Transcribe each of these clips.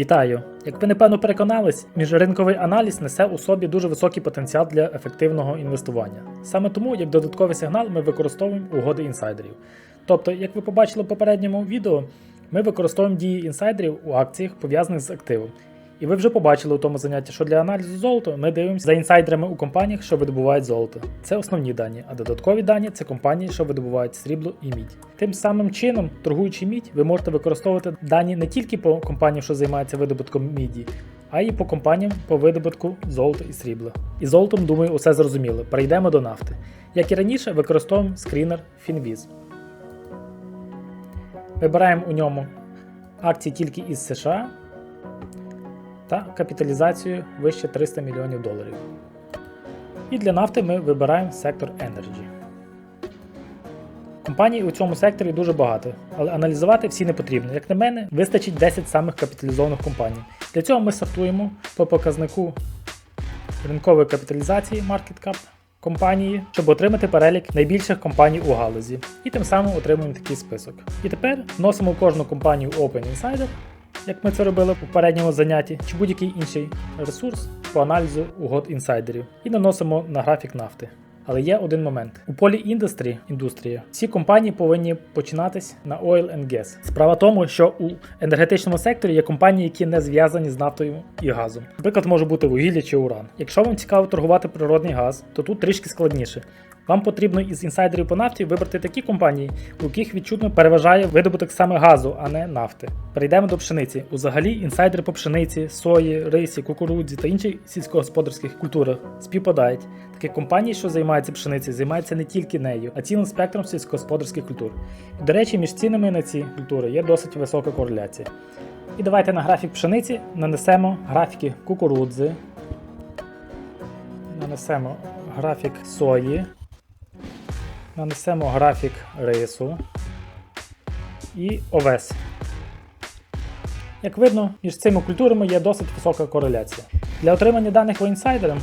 Вітаю! Як ви напевно переконались, міжринковий аналіз несе у собі дуже високий потенціал для ефективного інвестування. Саме тому, як додатковий сигнал, ми використовуємо угоди інсайдерів. Тобто, як ви побачили в попередньому відео, ми використовуємо дії інсайдерів у акціях, пов'язаних з активом. І ви вже побачили у тому занятті, що для аналізу золота ми дивимося за інсайдерами у компаніях, що видобувають золото. Це основні дані, а додаткові дані це компанії, що видобувають срібло і мідь. Тим самим чином, торгуючи мідь, ви можете використовувати дані не тільки по компаніям, що займаються видобутком міді, а й по компаніям по видобутку золота і срібла. І золотом, думаю, усе зрозуміло. Перейдемо до нафти. Як і раніше, використовуємо скрінер Finviz. Вибираємо у ньому акції тільки із США та капіталізацію вище 300 мільйонів доларів. І для нафти ми вибираємо сектор Energy. Компаній у цьому секторі дуже багато, але аналізувати всі не потрібно. Як на мене, вистачить 10 самих капіталізованих компаній. Для цього ми сортуємо по показнику ринкової капіталізації Market Cap компанії, щоб отримати перелік найбільших компаній у галузі. І тим самим отримуємо такий список. І тепер вносимо кожну компанію Open Insider як ми це робили у попередньому занятті, чи будь-який інший ресурс по аналізу угод інсайдерів, і наносимо на графік нафти. Але є один момент: у полі індустрії індустрія всі компанії повинні починатись на oil and gas. Справа в тому, що у енергетичному секторі є компанії, які не зв'язані з нафтою і газом. Наприклад, може бути вугілля чи уран. Якщо вам цікаво торгувати природний газ, то тут трішки складніше. Вам потрібно із інсайдерів по нафті вибрати такі компанії, у яких відчутно переважає видобуток саме газу, а не нафти. Перейдемо до пшениці. Узагалі, інсайдери по пшениці, сої, рисі, кукурудзі та інших сільськогосподарських культурах співпадають. Такі компанії, що займаються пшеницею, займаються не тільки нею, а цілим спектром сільськогосподарських культур. До речі, між цінами на ці культури є досить висока кореляція. І давайте на графік пшениці нанесемо графіки кукурудзи, нанесемо графік сої. Нанесемо графік рису і овес. Як видно, між цими культурами є досить висока кореляція. Для отримання даних інсайдерам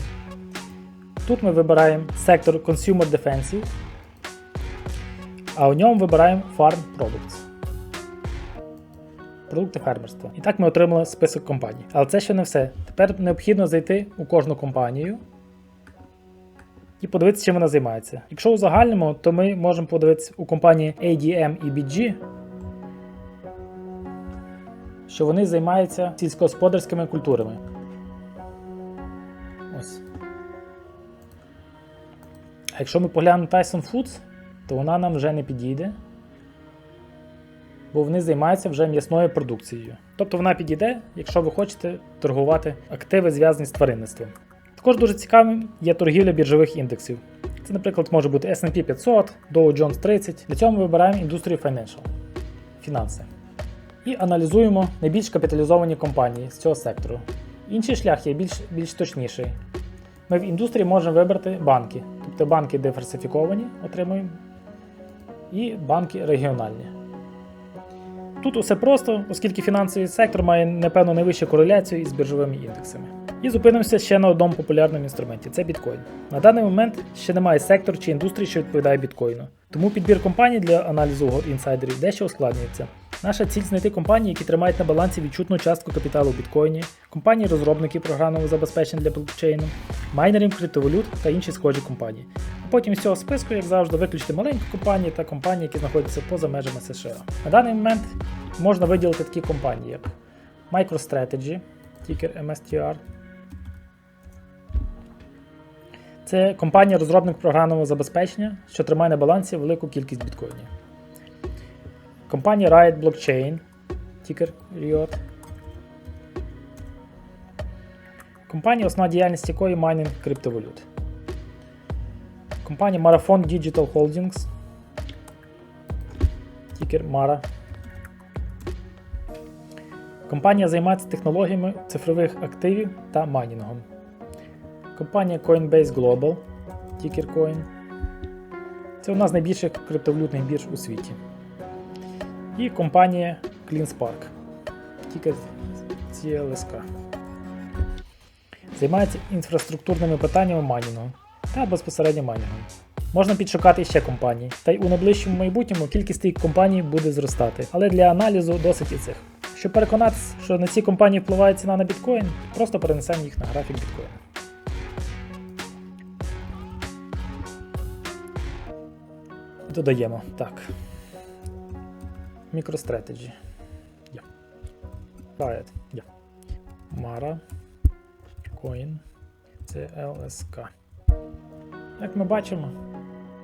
тут ми вибираємо сектор Consumer Defensive, а у ньому вибираємо Farm Products. Продукти фермерства. І так ми отримали список компаній. Але це ще не все. Тепер необхідно зайти у кожну компанію і подивитися, чим вона займається. Якщо у загальному, то ми можемо подивитися у компанії ADM і BG, що вони займаються сільськогосподарськими культурами. Ось. А якщо ми поглянемо Tyson Foods, то вона нам вже не підійде, бо вони займаються вже м'ясною продукцією. Тобто вона підійде, якщо ви хочете торгувати активи, зв'язані з тваринництвом. Також дуже цікавим є торгівля біржових індексів. Це, наприклад, може бути SP 500, Dow Jones 30. Для цього ми вибираємо індустрію Financial фінанси. І аналізуємо найбільш капіталізовані компанії з цього сектору. Інший шлях є більш, більш точніший. Ми в індустрії можемо вибрати банки, тобто банки диверсифіковані отримуємо, і банки регіональні. Тут усе просто, оскільки фінансовий сектор має, напевно, найвищу кореляцію із біржовими індексами. І зупинимося ще на одному популярному інструменті це біткоін. На даний момент ще немає сектору чи індустрії, що відповідає біткоїну. Тому підбір компаній для аналізу інсайдерів дещо ускладнюється. Наша ціль знайти компанії, які тримають на балансі відчутну частку капіталу в біткоїні, компанії розробники програмного забезпечення для блокчейну, майнерів криптовалют та інші схожі компанії. А потім з цього списку, як завжди, виключити маленькі компанії та компанії, які знаходяться поза межами США. На даний момент можна виділити такі компанії, як MicroStrategy, тікер MSTR. Це компанія-розробник програмного забезпечення, що тримає на балансі велику кількість біткоїнів. Компанія Riot Blockchain, тікер Riot. Компанія, основна діяльність якої майнинг криптовалют. Компанія Marathon Digital Holdings. Тікер Mara. Компанія займається технологіями цифрових активів та майнінгом. Компанія Coinbase Global, тікер Coin. Це одна з найбільших криптовалютних бірж у світі. І компанія CleanSpark, тікер CLSK. Займається інфраструктурними питаннями майнінгу та безпосередньо майнінгом. Можна підшукати ще компанії, та й у найближчому майбутньому кількість тих компаній буде зростати, але для аналізу досить і цих. Щоб переконатися, що на ці компанії впливає ціна на біткоін, просто перенесемо їх на графік біткоїна. Додаємо. Так. MicroStrategy. Yeah. Riot. Yeah. Mara. Coin. CLSK. Як ми бачимо,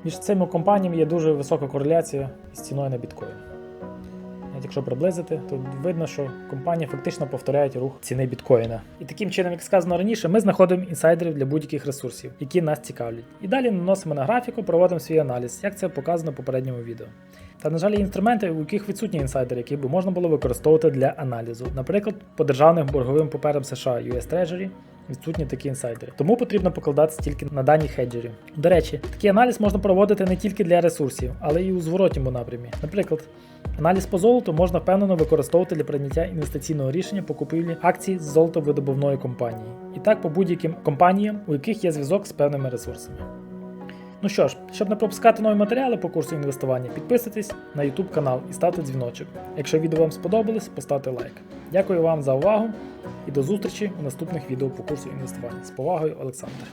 між цими компаніями є дуже висока кореляція з ціною на біткоін. Якщо приблизити, то видно, що компанії фактично повторяють рух ціни біткоїна. І таким чином, як сказано раніше, ми знаходимо інсайдерів для будь-яких ресурсів, які нас цікавлять. І далі наносимо на графіку, проводимо свій аналіз, як це показано в попередньому відео. Та, на жаль, є інструменти, у яких відсутні інсайдери, які б можна було використовувати для аналізу. Наприклад, по державним борговим паперам США US Treasury відсутні такі інсайдери. Тому потрібно покладатися тільки на дані хеджерів. До речі, такий аналіз можна проводити не тільки для ресурсів, але й у зворотньому напрямі. Наприклад, аналіз по золоту можна впевнено використовувати для прийняття інвестиційного рішення по купівлі акцій з золотовидобувної компанії. І так по будь-яким компаніям, у яких є зв'язок з певними ресурсами. Ну що ж, щоб не пропускати нові матеріали по курсу інвестування, підписуйтесь на YouTube канал і ставте дзвіночок. Якщо відео вам сподобалось, поставте лайк. Дякую вам за увагу і до зустрічі у наступних відео по курсу інвестування. З повагою, Олександр.